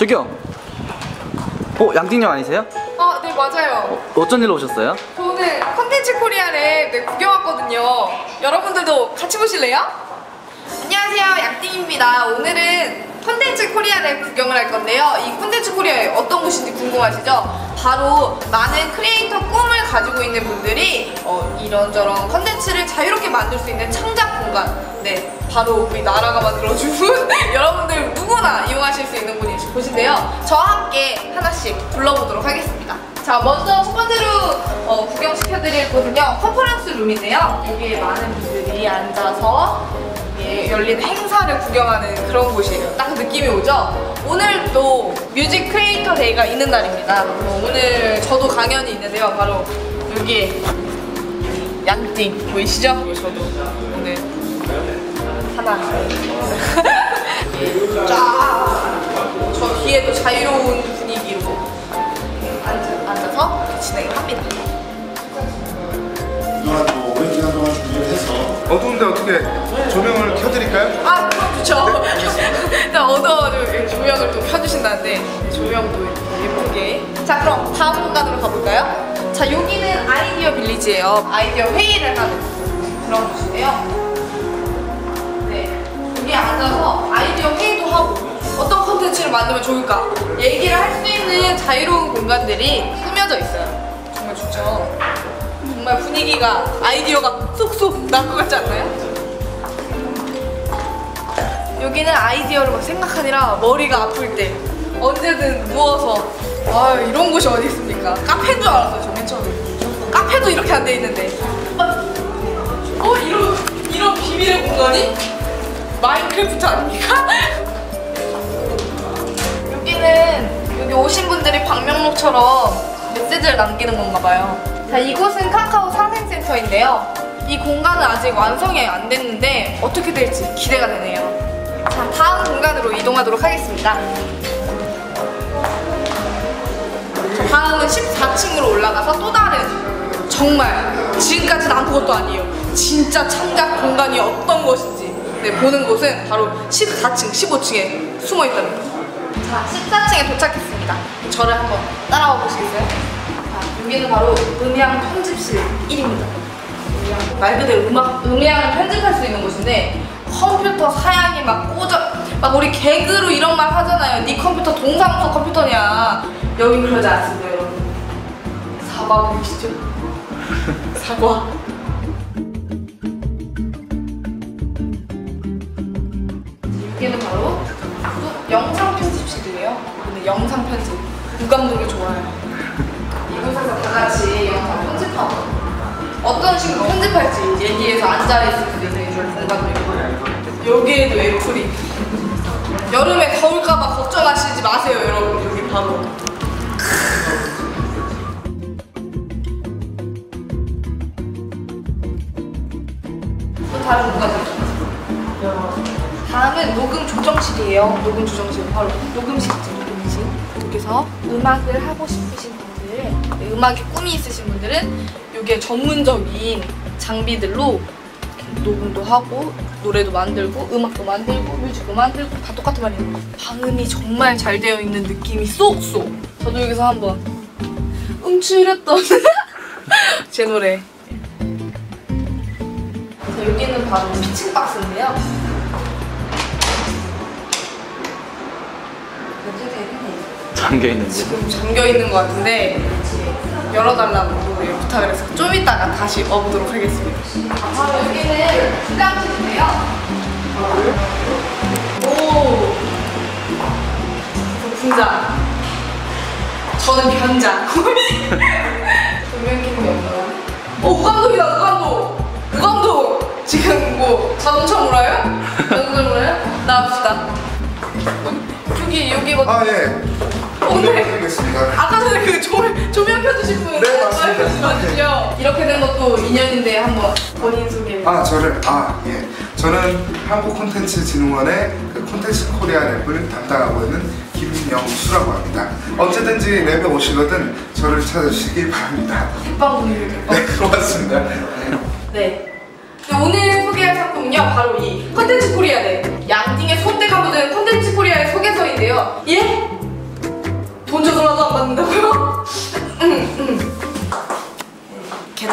저기요. 어, 양띵님 아니세요? 아, 네, 맞아요. 어쩐 일로 오셨어요? 저는 컨텐츠 코리아를 네, 구경 왔거든요. 여러분들도 같이 보실래요? 안녕하세요, 양띵입니다. 오늘은 컨텐츠 코리아를 구경을 할 건데요. 이 컨텐츠 코리아에 어떤 곳인지 궁금하시죠? 바로 많은 크리에이터 꿈을 가지고 있는 분들이 어, 이런저런 컨텐츠를 자유롭게 만들 수 있는 창작 공간. 네, 바로 우리 나라가 만들어준 여러분들 누구나 이용하실 수 있는 곳이 곳인데요. 저와 함께 하나씩 불러보도록 하겠습니다. 자, 먼저 첫 번째로 어, 구경시켜드릴 곳은요. 컨퍼런스 룸인데요. 여기에 많은 분들이 앉아서 예, 열린 행사를 구경하는 그런 곳이에요. 딱 느낌이 오죠? 오늘 또 뮤직 크리에이터 데이가 있는 날입니다. 어, 오늘 저도 강연이 있는데요. 바로 여기에 양띵 보이시죠? 저도 오늘 하나 쫙! 저 뒤에 또 자유로운 분위기로 앉, 앉아서 진행을 합니다. 어두운데 어떻게 조명을 켜드릴까요? 아, 그럼 좋죠. 일단 어두워도 조명을 또 켜주신다는데 조명도 예쁘게. 자, 그럼 다음 공간으로 가볼까요? 자, 여기는 아이디어 빌리지예요. 아이디어 회의를 하는 그런 곳인데요. 네, 여기 앉아서 아이디어 회의도 하고 어떤 컨텐츠를 만들면 좋을까 얘기를 할 수 있는 자유로운 공간들이 꾸며져 있어요. 분위기가 아이디어가 쏙쏙 날 것 같지 않나요? 여기는 아이디어를 막 생각하느라 머리가 아플 때 언제든 누워서 아 이런 곳이 어디 있습니까? 카페인 줄 알았어요 저맨 처음에 카페도 이렇게 안 돼 있는데 어 이런 이런 비밀의 공간이 마인크래프트 아닙니까? 여기는 여기 오신 분들이 방명록처럼 메시지를 남기는 건가 봐요. 자, 이곳은 카카오 상생센터인데요. 이 공간은 아직 완성이 안 됐는데 어떻게 될지 기대가 되네요. 자, 다음 공간으로 이동하도록 하겠습니다. 자, 다음은 14층으로 올라가서 또 다른 정말 지금까지는 아무것도 아니에요. 진짜 창작 공간이 어떤 것인지 네, 보는 곳은 바로 14층, 15층에 숨어 있다는 거. 자, 14층에 도착했습니다. 저를 한번 따라와 여기는 바로 음향 편집실 1입니다. 말 그대로 음악, 음향을 편집할 수 있는 곳인데 컴퓨터 사양이 막 꽂아 막 우리 개그로 이런 말 하잖아요. 네 컴퓨터 동사무소 컴퓨터냐. 여기 그러지 않습니다, 여러분. 사과 보이시죠? 사과. 여기는 바로 또 영상 편집실이에요. 근데 영상 편집 무감독이 좋아요. 편집할지 얘기해서 앉아 있을 수 있는 이런 공간도 있고 여기에도 애플이 여름에 더울까봐 걱정하시지 마세요, 여러분. 여기 바로. 또 다른 있죠. 다음은 녹음 조정실이에요. 녹음 조정실 바로 녹음실이죠. 녹음실. 여기서 음악을 하고 싶으신 분들, 네, 음악에 꿈이 있으신 분들은 이게 전문적인 장비들로 녹음도 하고 노래도 만들고 음악도 만들고 뮤직도 만들고 다 똑같은 말이에요. 방음이 정말 잘 되어 있는 느낌이 쏙쏙. 저도 여기서 한번 음출했던 제 노래. 자, 여기는 바로 피칭 박스인데요. 잠겨 있는데. 지금 잠겨 있는 것 같은데 열어달라고 예, 부탁을 해서 좀 이따가 다시 와보도록 하겠습니다. 바로 여기는 휴양실인데요. 오, 저 분자. 저는 변자. 조명 켜는 게 없나요? 오, 우감독이다, 우감독. 우감독. 지금 뭐 자동차 몰아요? 자동차 몰아요? 나갑시다. 여기 여기거든요. 아 예. 오늘 드리겠습니다. 아까 전에 그 조명, 조명 켜주신 분 네, 맞습니다. 맞으시죠? 이렇게 된 것도 인연인데 한번 본인 소개 아 저를 아 예. 저는 한국 콘텐츠 진흥원의 그 콘텐츠 코리아 랩을 담당하고 있는 김영수라고 합니다. 언제든지 랩에 오시거든 저를 찾아주시기 바랍니다. 백방문을 네 고맙습니다. 네. 네, 오늘 소개할 작품은요 바로 이 컨텐츠 코리아의 양띵의 손때가 묻은 컨텐츠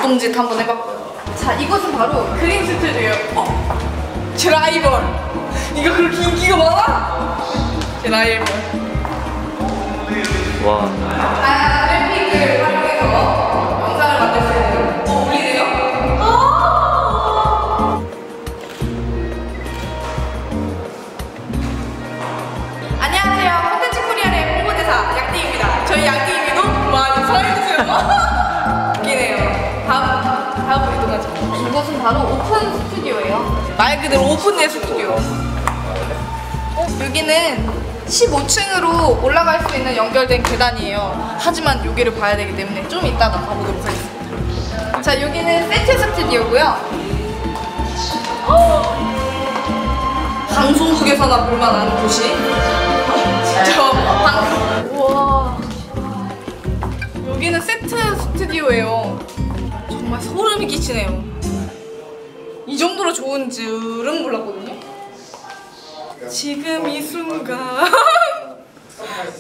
개똥짓 한번 해봤고요. 자, 이것은 바로 그림 스튜디오예요. 어? 제 라이벌. 이거 그렇게 인기가 많아? 제 라이벌. 와. 다양한 그래픽을 활용해서 영상을 만들 수 있는 어, 우리네요? 아! 안녕하세요. 콘텐츠 코리안의 홍보대사 양띵입니다. 저희 양띵이도 많이 사랑해주세요. 다음, 다음 이동하죠. 이곳은 바로 오픈 스튜디오예요. 말 그대로 오픈된 스튜디오. 어, 여기는 15층으로 올라갈 수 있는 연결된 계단이에요. 하지만 여기를 봐야 되기 때문에 좀 이따가 가보도록 하겠습니다. 자, 여기는 세트 스튜디오고요. 방송국에서나 볼만한 곳이 진짜 방... 우와 여기는 세트 스튜디오예요. 정말 소름이 끼치네요. 이 정도로 좋은 줄은 몰랐거든요. 지금 이 순간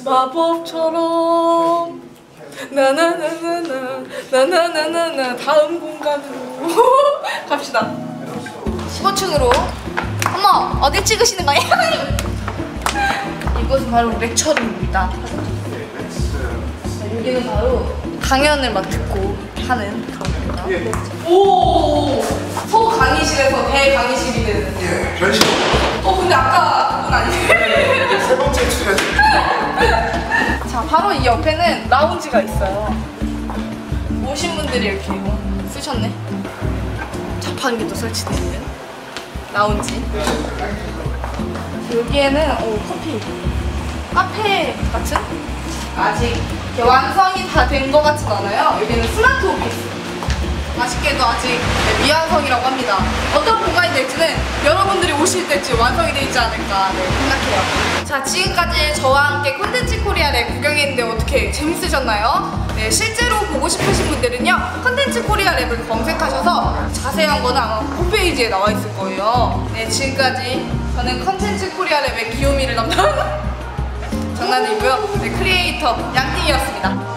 마법처럼 나나나나나 나나나나나 다음 공간으로 갑시다 15층으로 어머 어디 찍으시는 거예요? 이곳은 바로 렉처룸입니다 자, 여기는 바로 강연을 막 듣고 하는 겁니다 오 소강의실에서 대 강의실이 되는. 예, 변신. 어 근데 아까 그분 아니에요? 세 번째 출연. 자 바로 이 옆에는 라운지가 있어요. 오신 분들이 이렇게 쓰셨네. 자판기도 설치되어 있는 라운지. 여기에는 오 커피. 카페 같은? 아직. 완성이 다 된 것 같진 않아요. 여기는 스마트 오피스 아쉽게도 아직 네, 미완성이라고 합니다. 어떤 공간이 될지는 여러분들이 오실 때쯤 완성이 되지 않을까 네, 생각해요. 자, 지금까지 저와 함께 콘텐츠 코리아를 구경했는데 어떻게 재밌으셨나요? 네, 실제로 보고 싶으신 분들은요, 콘텐츠 코리아 랩을 검색하셔서 자세한 거는 아마 홈페이지에 나와 있을 거예요. 네, 지금까지 저는 콘텐츠 코리아 랩의 기요미를 담당 장난이고요. 네, 크리에이터 양띵이었습니다.